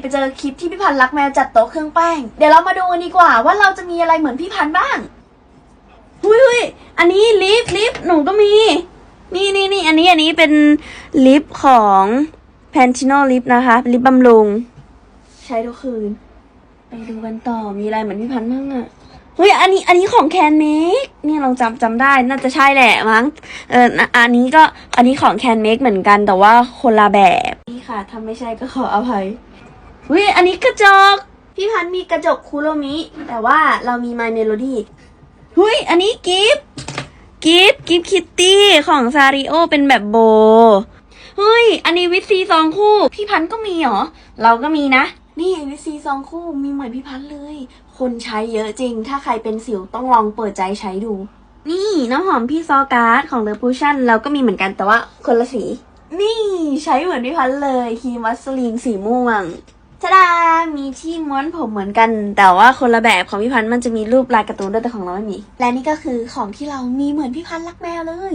ไปเจอคลิปที่พี่พันธ์รักแมวจัดโต๊ะเครื่องแป้ง เดี๋ยวเรามาดูกันดีกว่าว่าเราจะมีอะไรเหมือนพี่พันธ์บ้างหุยหุยอันนี้ลิปลิปหนูก็มี นี่นี่นี่อันนี้อันนี้เป็นลิปของแพนชิโนลิปนะคะ ลิปบำรุง ใช้ทุกคืน ไปดูกันต่อมีอะไรเหมือนพี่พันธ์บ้างอะเฮ้ย อันนี้ อันนี้ของแคนเมกเนี่ยลองจำจำได้ น่าจะใช่แหละมั้ง เออ อันนี้ก็ อันนี้ของแคนเมกเหมือนกัน แต่ว่าคนละแบบ นี่ค่ะ ถ้าไม่ใช่ก็ขออภัย เฮ้ยอันนี้กระจก พี่พันธ์มีกระจกคูโรมิ แต่ว่าเรามี My Melody เฮ้ยอันนี้กิฟต์กิฟต์กิฟต์คิตตี้ของซาริโอเป็นแบบโบเฮ้ย อันนี้วิตซีซองคู่ พี่พันธ์ก็มีเหรอ เราก็มีนะ นี่วิตซีซองคู่มีเหมือนพี่พันธ์เลย คนใช้เยอะจริง ถ้าใครเป็นสิวต้องลองเปิดใจใช้ดู นี่น้ำหอมพี่ซอการ์ดของเลอพูชั่นเราก็มีเหมือนกันแต่ว่าคนละสี นี่ใช้เหมือนพี่พันธ์เลยครีมวัสลีนสีม่วง ชดามีที่ม้วนผมเหมือนกัน แต่ว่าคนละแบบของพี่พันธ์มันจะมีรูปลายการ์ตูนด้วยแต่ของเราไม่มี และนี่ก็คือของที่เรามีเหมือนพี่พันธ์รักแมวเลย